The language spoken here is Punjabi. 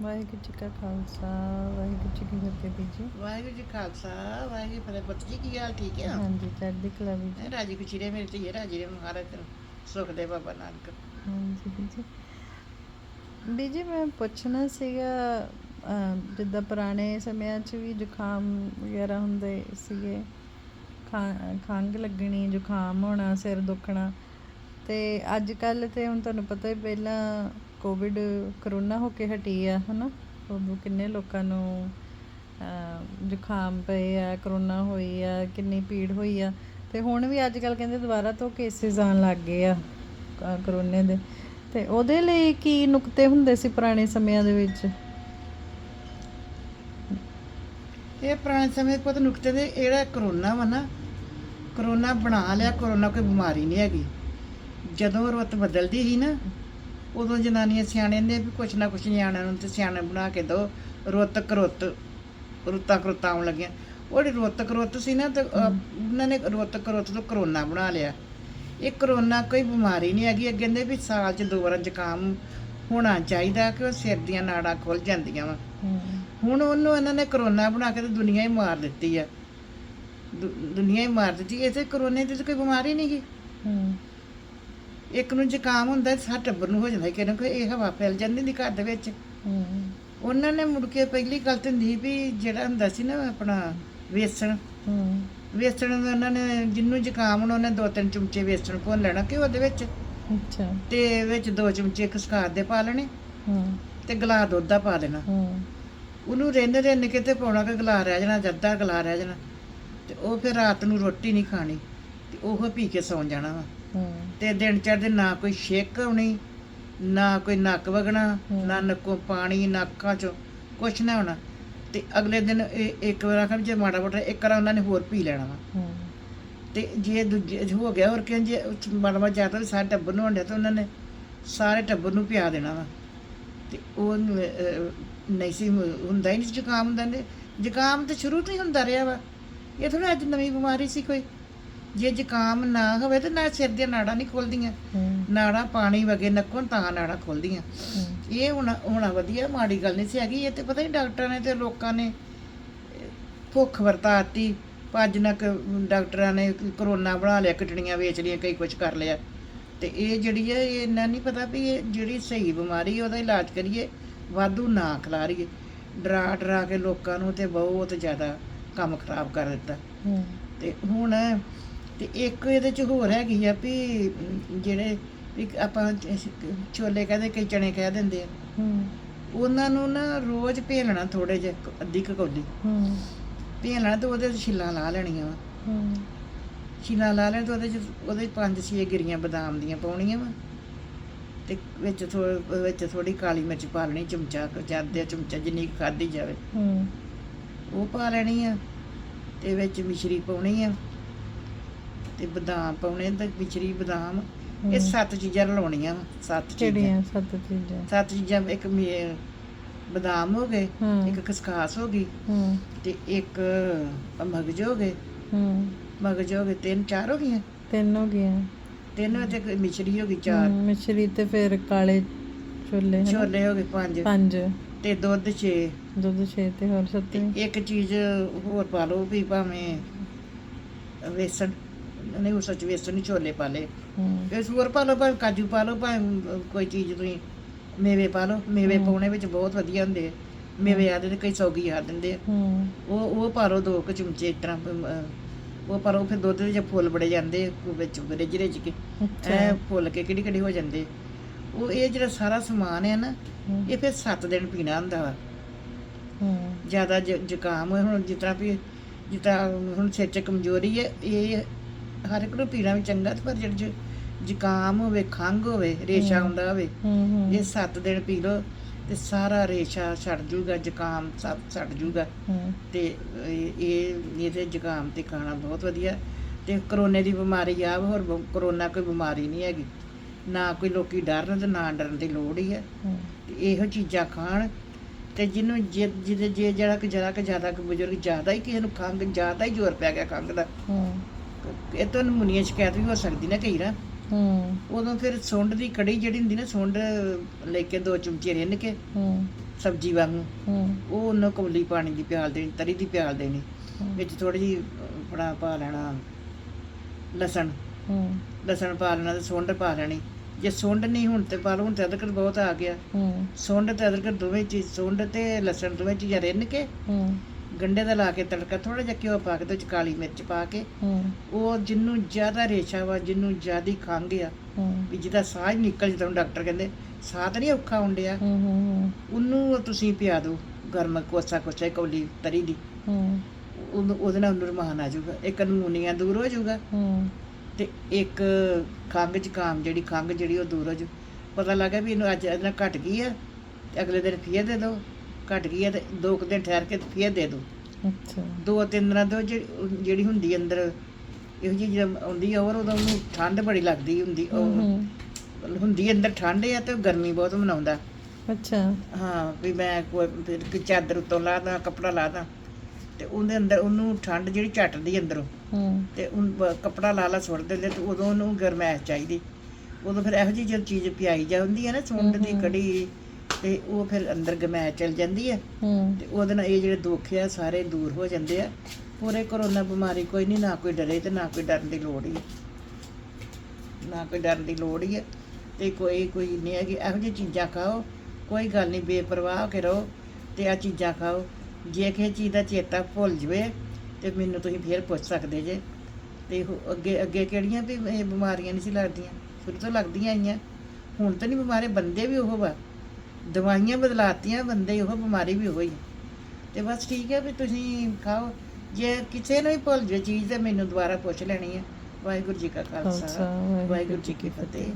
ਵਾਹਿਗੁਰੂ ਜੀ ਕਾ ਖਾਲਸਾ ਵਾਹਿਗੁਰੂ ਜੀ ਕੀ ਫਤਿਹ ਵੀਰ ਜੀ। ਵਾਹਿਗੁਰੂ ਜੀ ਖਾਲਸਾ ਵਾਹਿਗੁਰੂ ਜੀ ਫਤਿਹ। ਪੁੱਤ ਜੀ ਕੀ ਹਾਲ ਠੀਕ ਹੈ ਹਾਂਜੀ ਚੜ੍ਹਦੀ ਕਲਾ ਵੀਰ ਜੀ। ਰਾਜੀ ਖੁਸ਼ੀ ਰਹੇ ਮੇਰੇ ਧੀਏ ਰਾਜੀ ਰਹੇ ਮਹਾਰਾਜ ਤੈਨੂੰ ਸੁਖ ਦੇ ਬਾਬਾ ਨਾਨਕ। ਹਾਂਜੀ ਵੀਰ ਜੀ। ਵੀਰ ਜੀ ਮੈਂ ਪੁੱਛਣਾ ਸੀਗਾ ਜਿੱਦਾਂ ਪੁਰਾਣੇ ਸਮਿਆਂ 'ਚ ਵੀ ਜ਼ੁਕਾਮ ਵਗੈਰਾ ਹੁੰਦੇ ਸੀਗੇ ਖਾ- ਖੰਘ ਲੱਗਣੀ ਜ਼ੁਕਾਮ ਹੋਣਾ ਸਿਰ ਦੁਖਣਾ ਤੇ ਅੱਜ ਕੱਲ ਤੇ ਹੁਣ ਤੁਹਾਨੂੰ ਪਤਾ ਹੀ ਪਹਿਲਾਂ ਕੋਵਿਡ ਕਰੋਨਾ ਹੋ ਕੇ ਹਟੀ ਆ, ਹਨਾ? ਉਦੋਂ ਕਿੰਨੇ ਲੋਕਾਂ ਨੂੰ ਜ਼ੁਕਾਮ ਪਏ ਆ, ਕਰੋਨਾ ਹੋਈ ਆ, ਕਿੰਨੀ ਪੀੜ ਹੋਈ ਆ। ਤੇ ਹੁਣ ਵੀ ਅੱਜ ਕੱਲ ਕਹਿੰਦੇ ਦੁਬਾਰਾ ਤੋਂ ਕੇਸਿਸ ਆਉਣ ਲੱਗ ਗਏ ਆ ਕਰੋਨੇ ਦੇ। ਤੇ ਉਹਦੇ ਲਈ ਕੀ ਨੁਕਤੇ ਹੁੰਦੇ ਸੀ ਪੁਰਾਣੇ ਸਮਿਆਂ ਦੇ ਵਿੱਚ? ਇਹ ਪੁਰਾਣੇ ਸਮੇਂ ਪੁੱਤ ਨੁਕਤੇ ਦੇ ਜਿਹੜਾ ਕਰੋਨਾ ਵਾ ਨਾ, ਕਰੋਨਾ ਬਣਾ ਲਿਆ, ਕਰੋਨਾ ਕੋਈ ਬਿਮਾਰੀ ਨਹੀਂ ਹੈਗੀ। ਜਦੋਂ ਰੁੱਤ ਬਦਲਦੀ ਸੀ ਨਾ ਉਦੋਂ ਜਨਾਨੀਆਂ ਸਿਆਣੇ ਨੇ ਵੀ ਕੁਛ ਨਾ ਕੁਛ ਨਿਆਣਿਆਂ ਨੂੰ ਤੇ ਸਿਆਣੇ ਬਣਾ ਕੇ ਦੋ ਰੁੱਤ ਕਰੁੱਤ ਰੁੱਤਾਂ ਕਰੁੱਤਾਂ ਆਉਣ ਲੱਗੀਆਂ। ਉਹ ਜਿਹੜੀ ਰੁੱਤ ਕਰੁੱਤ ਸੀ ਨਾ ਤੇ ਅਹ, ਉਹਨਾਂ ਨੇ ਰੁੱਤ ਕਰੁੱਤ ਤੋਂ ਕਰੋਨਾ ਬਣਾ ਲਿਆ। ਇਹ ਕਰੋਨਾ ਕੋਈ ਬਿਮਾਰੀ ਨਹੀਂ ਹੈਗੀ। ਅੱਗੇ ਕਹਿੰਦੇ ਵੀ ਸਾਲ 'ਚ ਦੋ ਵਾਰ ਜ਼ੁਕਾਮ ਹੋਣਾ ਚਾਹੀਦਾ ਕਿ ਉਹ ਸਿਰ ਦੀਆਂ ਨਾੜਾਂ ਖੁੱਲ ਜਾਂਦੀਆਂ ਵਾ। ਹੁਣ ਉਹਨੂੰ ਇਹਨਾਂ ਨੇ ਕਰੋਨਾ ਬਣਾ ਕੇ ਤੇ ਦੁਨੀਆ ਹੀ ਮਾਰ ਦਿੱਤੀ ਆ। ਦੁ- ਦੁਨੀਆ ਹੀ ਮਾਰ ਦਿੱਤੀ। ਇਸੇ ਕਰੋਨੇ ਦੀ ਤਾਂ ਕੋਈ ਬਿਮਾਰੀ ਨਹੀਂ ਗੀ। ਹੂੰ। ਇੱਕ ਨੂੰ ਜ਼ੁਕਾਮ ਹੁੰਦਾ ਸਾ ਟੱਬਰ ਨੂੰ ਹੋ ਜਾਂਦਾ ਕਿ ਕੋਈ ਇਹ ਹਵਾ ਫੈਲ ਜਾਂਦੀ ਦੀ ਘਰ ਦੇ ਵਿੱਚ। ਹੂੰ। ਉਹਨਾਂ ਨੇ ਮੁੜ ਕੇ ਪਹਿਲੀ ਗੱਲ ਤੇ ਹੁੰਦੀ ਵੀ ਜਿਹੜਾ ਹੁੰਦਾ ਸੀ ਨਾ ਆਪਣਾ ਵੇਸਣ ਹੂੰ। ਵੇਸਣ ਦਾ ਉਹਨਾਂ ਨੇ ਜਿੰਨੂੰ ਜ਼ੁਕਾਮ ਉਹਨੇ ਦੋ ਤਿੰਨ ਚਮਚੇ ਵੇਸਣ ਭੁੰਨ ਲੈਣਾ ਘਿਓ ਦੇ ਵਿੱਚ। ਅੱਛਾ। ਤੇ ਵਿੱਚ ਦੋ ਚਮਚੇ ਖਸਖਾਸ ਦੇ ਪਾ ਲੈਣੇ ਹੂੰ। ਤੇ ਗਲਾ ਦੁੱਧ ਦਾ ਪਾ ਦੇਣਾ। ਹੂੰ। ਉਹਨੂੰ ਰਹਿੰਦੇ ਰਹਿੰਦੇ ਕਿਤੇ ਪਾਉਣਾ ਕਿ ਗਲਾ ਰਹਿ ਜਾਣਾ ਜੱਦਾ ਗਲਾ ਰਹਿ ਜਾਣਾ। ਤੇ ਉਹ ਫਿਰ ਰਾਤ ਨੂੰ ਰੋਟੀ ਨਹੀਂ ਖਾਣੀ ਤੇ ਉਹ ਪੀ ਕੇ ਸੌਂ ਜਾਣਾ ਵਾ। ਤੇ ਦਿਨ ਚੜ੍ਹਦੇ ਨਾ ਕੋਈ ਛਿੱਕ ਆਉਣੀ ਨਾ ਕੋਈ ਨੱਕ ਵਗਣਾ। ਨਾ ਨੱਕੋਂ ਪਾਣੀ ਨੱਕਾਂ ਚੋਂ ਕੁਛ ਨਾ ਹੋਣਾ। ਤੇ ਅਗਲੇ ਦਿਨ ਇਹ ਇੱਕ ਵਾਰ ਆਖਣ ਜੇ ਮਾੜਾ ਮੋਟਾ ਇੱਕ ਵਾਰ ਉਹਨਾਂ ਨੇ ਹੋਰ ਪੀ ਲੈਣਾ ਵਾ। ਤੇ ਜੇ ਦੂਜੇ ਹੋ ਗਿਆ ਹੋਰ ਕਹਿੰਦੇ ਜੇ ਮਾੜਾ ਜ਼ਿਆਦਾ ਵੀ ਸਾਰੇ ਟੱਬਰ ਨੂੰ ਹੁੰਦਿਆ ਤਾਂ ਉਹਨਾਂ ਨੇ ਸਾਰੇ ਟੱਬਰ ਨੂੰ ਪਿਆ ਦੇਣਾ ਵਾ। ਤੇ ਉਹ ਨਹੀਂ ਸੀ ਹੁੰਦਾ ਹੀ ਨਹੀਂ ਜ਼ੁਕਾਮ ਹੁੰਦਾ ਨੇ। ਜ਼ੁਕਾਮ ਤਾਂ ਸ਼ੁਰੂ ਤੋਂ ਹੀ ਹੁੰਦਾ ਰਿਹਾ ਵਾ। ਇਹ ਥੋੜਾ ਅੱਜ ਨਵੀਂ ਬਿਮਾਰੀ ਸੀ ਕੋਈ। ਜੇ ਜ਼ੁਕਾਮ ਨਾ ਹੋਵੇ ਤੇ ਨਾ ਸਿਰ ਦੀਆਂ ਨਾੜਾਂ ਨਹੀਂ ਖੁੱਲਦੀਆਂ। ਨਾੜਾਂ ਪਾਣੀ ਵਗੇ ਨੱਕੋਂ ਤਾਂ ਨਾੜਾਂ ਖੁੱਲਦੀਆਂ। ਇਹ ਹੁਣ ਹੋਣਾ ਵਧੀਆ ਮਾੜੀ ਗੱਲ ਨਹੀਂ ਸੀ ਹੈਗੀ। ਇਹ ਤੇ ਪਤਾ ਨਹੀਂ ਡਾਕਟਰਾਂ ਨੇ ਤੇ ਲੋਕਾਂ ਨੇ ਭੁੱਖ ਵਰਤਾਤੀ। ਭੱਜ ਨਾ ਡਾਕਟਰਾਂ ਨੇ ਕਰੋਨਾ ਬਣਾ ਲਿਆ ਕਟੜੀਆਂ ਵੇਚ ਲਈਆਂ ਕਈ ਕੁਝ ਕਰ ਲਿਆ। ਤੇ ਇਹ ਜਿਹੜੀ ਹੈ ਇਹ ਇੰਨਾ ਨਹੀਂ ਪਤਾ ਵੀ ਇਹ ਜਿਹੜੀ ਸਹੀ ਬਿਮਾਰੀ ਉਹਦਾ ਇਲਾਜ ਕਰੀਏ ਵਾਧੂ ਨਾ ਖਿਲਾਰੀਏ ਡਰਾ ਡਰਾ ਕੇ ਲੋਕਾਂ ਨੂੰ ਤੇ ਬਹੁਤ ਜ਼ਿਆਦਾ ਕੰਮ ਖਰਾਬ ਕਰ ਦਿੱਤਾ। ਤੇ ਹੁਣ ਤੇ ਇੱਕ ਇਹਦੇ ਚ ਹੋਰ ਹੈਗੀ ਆ ਵੀ ਜਿਹੜੇ ਵੀ ਆਪਾਂ ਛੋਲੇ ਕਹਿੰਦੇ ਕਈ ਚਣੇ ਕਹਿ ਦਿੰਦੇ ਆ। ਹੂੰ। ਉਹਨਾਂ ਨੂੰ ਨਾ ਰੋਜ਼ ਭੇਲਣਾ ਥੋੜੇ ਜਿਹੇ ਅੱਧੀ ਕੁ ਕੌਲੀ। ਹੂੰ। ਭੇਲਣਾ ਤੇ ਉਹਦੇ ਛਿੱਲਾਂ ਲਾ ਲੈਣੀਆਂ ਵਾ। ਹੂੰ। ਛਿੱਲਾਂ ਲਾ ਲੈਣ ਤੇ ਉਹਦੇ 'ਚ ਉਹਦੇ ਪੰਜ ਛੇ ਗਿਰੀਆਂ ਬਦਾਮ ਦੀਆਂ ਪਾਉਣੀਆਂ ਵਾ। ਤੇ ਵਿੱਚ ਥੋੜ ਵਿੱਚ ਥੋੜੀ ਕਾਲੀ ਮਿਰਚ ਪਾ ਲੈਣੀ ਚਮਚਾ ਕੁ, ਜਾਂ ਅੱਧਾ ਚਮਚਾ ਜਿੰਨੀ ਖਾਧੀ ਜਾਵੇ। ਹੂੰ। ਉਹ ਪਾ ਲੈਣੀ ਆ ਤੇ ਵਿੱਚ ਮਿਸ਼ਰੀ ਪਾਉਣੀ ਆ। ਤੇ ਬਦਾਮ ਪਾਉਣੇ ਤੇ ਮਿਸ਼ਰੀ ਬਦਾਮ। ਇਹ। ਸੱਤ ਚੀਜ਼ਾਂ ਰਲਾਉਣੀਆਂ ਵਾ ਸੱਤ ਚੀਜ਼ਾਂ। ਕਿਹੜੀਆਂ ਸੱਤ ਚੀਜ਼ਾਂ? ਸੱਤ ਚੀਜ਼ਾਂ ਇੱਕ ਮੇ- ਬਦਾਮ ਹੋ ਗਏ ਇੱਕ ਖਸਖਾਸ ਹੋ ਗਈ ਹੂੰ। ਤੇ ਇੱਕ ਮਗਜ ਹੋ ਗਏ। ਹੂੰ। ਮਗਜ ਹੋ ਗਏ ਤਿੰਨ ਚਾਰ ਹੋ ਗਈਆਂ? ਤਿੰਨ ਹੋ ਗਈਆਂ। ਤਿੰਨ ਤੇ ਇੱਕ ਮਿਸ਼ਰੀ ਹੋ ਗਈ ਚਾਰ। ਹੂੰ, ਮਿਸ਼ਰੀ ਤੇ ਫਿਰ ਕਾਲੇ ਛੋਲੇ ਹਨਾ? ਛੋਲੇ ਹੋ ਗਏ ਪੰਜ। ਪੰਜ। ਤੇ ਦੁੱਧ 6 ਦੁੱਧ ਛੇ ਤੇ ਹੋਰ ਤੇ ਸੱਤਵੀਂ ਇੱਕ ਚੀਜ਼ ਹੋਰ ਪਾ ਲਓ ਵੀ ਭਾਵੇਂ ਵੇਸਣ। ਨਹੀਂ ਉਹ ਸੱਚ ਵੇਸਣ ਨਹੀਂ ਛੋਲੇ ਪਾ ਲਏ ਹੂੰ। ਇਸ ਹੋਰ ਪਾ ਲਓ ਭਾਵੇਂ ਕਾਜੂ ਪਾ ਲਓ ਭਾਵੇਂ ਕੋਈ ਚੀਜ਼ ਤੁਸੀਂ ਮੇਵੇ ਪਾ ਲਓ ਮੇਵੇ। ਪਾਉਣੇ ਵਿੱਚ ਬਹੁਤ ਵਧੀਆ ਹੁੰਦੇ ਆ। ਮੇਵੇ ਦਿੰਦੇ ਕਈ ਸੌਗੀ ਆ ਦਿੰਦੇ ਆ। ਉਹ ਉਹ ਪਾ ਲਓ ਦੋ ਕੁ ਚਮਚੇ ਇਸ ਤਰ੍ਹਾਂ ਉਹ ਪਾ ਲਓ ਫਿਰ ਦੁੱਧ ਦੇ ਜੇ ਫੁੱਲ ਬੜੇ ਜਾਂਦੇ ਉਹ ਵਿੱਚ ਰਿੱਝ ਰਿੱਝ ਕੇ। ਐ ਫੁੱਲ ਕੇ ਕਿਹੜੀ ਕਿਹੜੀ ਹੋ ਜਾਂਦੇ ਉਹ ਇਹ ਜਿਹੜਾ ਸਾਰਾ ਸਮਾਨ ਹੈ ਨਾ ਇਹ ਫਿਰ 7 ਦਿਨ ਪੀਣਾ ਹੁੰਦਾ ਵਾ। ਹੂੰ। ਜ਼ਿਆਦਾ ਜ਼ੁਕਾਮ ਹੋਏ ਹੁਣ ਜਿਸ ਤਰ੍ਹਾਂ ਵੀ ਜਿਸ ਤਰ੍ਹਾਂ ਹੁਣ ਸਿਰ 'ਚ ਕਮਜ਼ੋਰੀ ਹੈ ਇਹ ਹਰ ਇੱਕ ਨੂੰ ਪੀਣਾ ਵੀ ਚੰਗਾ ਤੇ ਪਰ ਜਿਹੜਾ ਜ਼ੁਕਾਮ ਹੋਵੇ ਖੰਘ ਹੋਵੇ ਰੇਸ਼ਾ। ਹੁੰਦਾ ਹੋਵੇ ਇਹ 7 ਦਿਨ ਪੀ ਲਓ ਤੇ ਸਾਰਾ ਰੇਸ਼ਾ ਛੱਡ ਜੂਗਾ ਜ਼ੁਕਾਮ ਸਭ ਛੱਡ ਜੂਗਾ। ਤੇ ਇਹ ਇਹ- ਇਹਦੇ ਜ਼ੁਕਾਮ ਤੇ ਖਾਣਾ ਬਹੁਤ ਵਧੀਆ। ਤੇ ਕਰੋਨੇ ਦੀ ਬਿਮਾਰੀ ਆ ਹੋਰ ਕਰੋਨਾ ਕੋਈ ਬਿਮਾਰੀ ਨਹੀਂ ਹੈਗੀ। ਨਾ ਕੋਈ ਲੋਕੀ ਡਰਨ ਤੇ ਨਾ ਡਰਨ ਦੀ ਲੋੜ ਹੀ ਹੈ। ਇਹੋ ਚੀਜ਼ਾਂ ਖਾਣ ਤੇ ਜਿਹਨੂੰ ਜਿਹਦੇ ਜੇ ਜਿਹੜਾ ਕਿ ਜਰਾ ਕਿ ਜ਼ਿਆਦਾ ਕਿ ਬਜ਼ੁਰਗ ਜ਼ਿਆਦਾ ਹੀ ਕਿਸੇ ਨੂੰ ਖੰਘ ਜ਼ਿਆਦਾ ਹੀ ਜ਼ੋਰ ਪੈ ਗਿਆ ਖੰਘ ਦਾ ਇਹ ਤੋਂ ਨਮੂਨੀਆ ਸ਼ਿਕਾਇਤ ਵੀ ਹੋ ਸਕਦੀ ਨਾ ਕਈ ਨਾ ਹੂੰ। ਉਦੋਂ ਫਿਰ ਸੁੰਡ ਦੀ ਕੜੀ ਜਿਹੜੀ ਹੁੰਦੀ ਨਾ ਸੁੰਡ ਲੈ ਕੇ ਦੋ ਚਮਚੇ ਰਿੰਨ ਕੇ ਹੂੰ। ਸਬਜ਼ੀ ਵਾਂਗੂ। ਹੂੰ। ਉਹ ਉਹਨੂੰ ਕੌਲੀ ਪਾਣੀ ਦੀ ਪਿਆਲ ਦੇਣੀ ਤਰੀ ਦੀ ਪਿਆਲ ਦੇਣੀ। ਵਿੱਚ ਥੋੜੀ ਜਿਹੀ ਆਪਣਾ ਪਾ ਲੈਣਾ ਲਸਣ। ਹੂੰ। ਲਸਣ ਪਾ ਲੈਣਾ ਤੇ ਸੁੰਡ ਪਾ ਲੈਣੀ। ਜੇ ਸੁੰਡ ਨਹੀਂ ਹੁਣ ਤੇ ਪਾ ਲਓ ਹੁਣ ਤੇ ਅਦਰਕ ਬਹੁਤ ਆ ਗਿਆ। ਹੂੰ। ਸੁੰਡ ਤੇ ਅਦਰਕ ਦੋਵੇਂ ਚੀਜ਼ ਸੁੰਡ ਤੇ ਲਸਣ ਦੋਵੇਂ ਚੀਜ਼ਾਂ ਰਿੰਨ ਕੇ ਹੂੰ। ਗੰਡੇ ਦਾ ਲਾ ਕੇ ਤੜਕਾ ਥੋੜਾ ਜਿਹਾ ਘਿਓ ਪਾ ਕੇ ਤੇ ਵਿੱਚ ਕਾਲੀ ਮਿਰਚ ਪਾ ਕੇ ਹੂੰ। ਉਹ ਜਿੰਨੂੰ ਜ਼ਿਆਦਾ ਰੇਸ਼ਾ ਵਾ ਜਿੰਨੂੰ ਜ਼ਿਆਦੀ ਖੰਘ ਆ ਹੂੰ। ਵੀ ਜਿਹਦਾ ਸਾਹ ਹੀ ਨਿਕਲ ਜਦੋਂ ਡਾਕਟਰ ਕਹਿੰਦੇ ਸਾਹ ਤਾਂ ਨਹੀਂ ਔਖਾ ਹੁੰਦਿਆ ਹੂੰ ਹੂੰ ਉਹਨੂੰ ਤੁਸੀਂ ਪਿਆ ਦਿਓ ਗਰਮ ਕੋਸਾ ਕੋਸਾ ਕੌਲੀ ਤਰੀ ਦੀ। ਹੂੰ। ਉਹਨੂੰ- ਉਹਦੇ ਨਾਲ ਉਹਨੂੰ ਰਮਾਨ ਆ ਜਾਊਗਾ। ਇੱਕ ਨੂਨੀਆਂ ਦੂਰ ਹੋ ਜਾਊਗਾ। ਹੂੰ। ਤੇ ਇੱਕ ਖੰਘ ਜ਼ੁਕਾਮ ਜਿਹੜੀ ਖੰਘ ਜਿਹੜੀ ਉਹ ਦੂਰ ਹੋ ਜੂ ਪਤਾ ਲੱਗਾ ਵੀ ਇਹਨੂੰ ਅੱਜ ਇਹਦੇ ਨਾਲ ਘਟ ਗਈ ਆ ਤੇ ਅਗਲੇ ਦਿਨ ਫੇਰ ਦੇ ਦਿਓ। ਘਟ ਗਈ ਆ ਤੇ ਦੋ ਕੁ ਦਿਨ ਠਹਿਰ ਕੇ ਫੇਰ ਦੇ ਦਿਓ ਅੱਛਾ। ਦੋ ਤਿੰਨ ਦਿਨਾਂ ਤੋਂ ਜਿਹੜੀ ਜਿਹੜੀ ਹੁੰਦੀ ਅੰਦਰ ਇਹੋ ਜਿਹੀ ਜਦ ਆਉਂਦੀ ਆ ਔਰ ਉਦੋਂ ਉਹਨੂੰ ਠੰਡ ਬੜੀ ਲੱਗਦੀ ਹੁੰਦੀ ਹੂੰ ਉਹ ਹੂੰ ਹੁੰਦੀ ਅੰਦਰ ਠੰਡ ਆ ਤੇ ਉਹ ਗਰਮੀ ਬਹੁਤ ਮਨਾਉਂਦਾ। ਅੱਛਾ। ਹਾਂ ਵੀ ਮੈਂ ਕੋਈ ਫਿਰ ਕੋਈ ਚਾਦਰ ਉੱਤੋਂ ਲਾ ਦਾਂ ਕੱਪੜਾ ਲਾ ਦਾਂ ਤੇ ਉਹਦੇ ਅੰਦਰ ਉਹਨੂੰ ਠੰਡ ਜਿਹੜੀ ਝੱਟਦੀ ਅੰਦਰੋਂ ਹੂੰ। ਤੇ ਉਹ ਕੱਪੜਾ ਲਾ ਲਾ ਸੁੱਟ ਦਿੰਦੇ ਤੇ ਉਦੋਂ ਉਹਨੂੰ ਗਰਮੈਸ਼ ਚਾਹੀਦੀ। ਉਦੋਂ ਫਿਰ ਇਹੋ ਜਿਹੀ ਜਦ ਚੀਜ਼ ਪਿਆਈ ਜਾਂਦੀ ਹੈ ਨਾ ਸੁੰਡ ਦੀ। ਕੜੀ ਤੇ ਉਹ ਫਿਰ ਅੰਦਰ ਗਰਮੈਸ਼ ਚਲ ਜਾਂਦੀ ਹੈ। ਹੂੰ। ਤੇ ਉਹਦੇ ਨਾਲ ਇਹ ਜਿਹੜੇ ਦੁੱਖ ਆ ਸਾਰੇ ਦੂਰ ਹੋ ਜਾਂਦੇ ਆ। ਪੂਰੇ ਕਰੋਨਾ ਬਿਮਾਰੀ ਕੋਈ ਨਹੀਂ ਨਾ ਕੋਈ ਡਰੇ ਤੇ ਨਾ ਕੋਈ ਡਰਨ ਦੀ ਲੋੜ ਹੀ ਹੈ। ਨਾ ਕੋਈ ਡਰਨ ਦੀ ਲੋੜ ਹੀ ਹੈ ਤੇ ਕੋਈ ਕੋਈ ਨਹੀਂ ਹੈਗੀ ਇਹੋ ਜਿਹੀ ਚੀਜ਼ਾਂ ਖਾਓ ਕੋਈ ਗੱਲ ਨਹੀਂ ਬੇਪਰਵਾਹ ਹੋ ਕੇ ਰਹੋ ਤੇ ਆ ਚੀਜ਼ਾਂ ਖਾਓ। ਜੇ ਕਿਸੇ ਚੀਜ਼ ਦਾ ਚੇਤਾ ਭੁੱਲ ਜਵੇ ਤੇ ਮੈਨੂੰ ਤੁਸੀਂ ਫੇਰ ਪੁੱਛ ਸਕਦੇ ਜੇ। ਤੇ ਉਹ ਅੱਗੇ ਅੱਗੇ ਕਿਹੜੀਆਂ ਵੀ ਇਹ ਬਿਮਾਰੀਆਂ ਨਹੀਂ ਸੀ ਲੱਗਦੀਆਂ? ਸ਼ੁਰੂ ਤੋਂ ਲੱਗਦੀਆਂ ਆਈਆਂ। ਹੁਣ ਤਾਂ ਨਹੀਂ ਬਿਮਾਰੇ ਬੰਦੇ ਵੀ ਉਹ ਵਾ। ਦਵਾਈਆਂ ਬਦਲਾਤੀਆਂ ਬੰਦੇ ਉਹ ਬਿਮਾਰੀ ਵੀ ਉਹ ਹੀ ਤੇ ਬਸ ਠੀਕ ਹੈ ਵੀ ਤੁਸੀਂ ਖਾਓ। ਜੇ ਕਿਸੇ ਨੂੰ ਵੀ ਭੁੱਲ ਜੇ ਚੀਜ਼ ਤੇ ਮੈਨੂੰ ਦੁਬਾਰਾ ਪੁੱਛ ਲੈਣੀ ਹੈ। ਵਾਹਿਗੁਰੂ ਜੀ ਕਾ ਖਾਲਸਾ ਵਾਹਿਗੁਰੂ ਜੀ ਕੀ ਫਤਿਹ।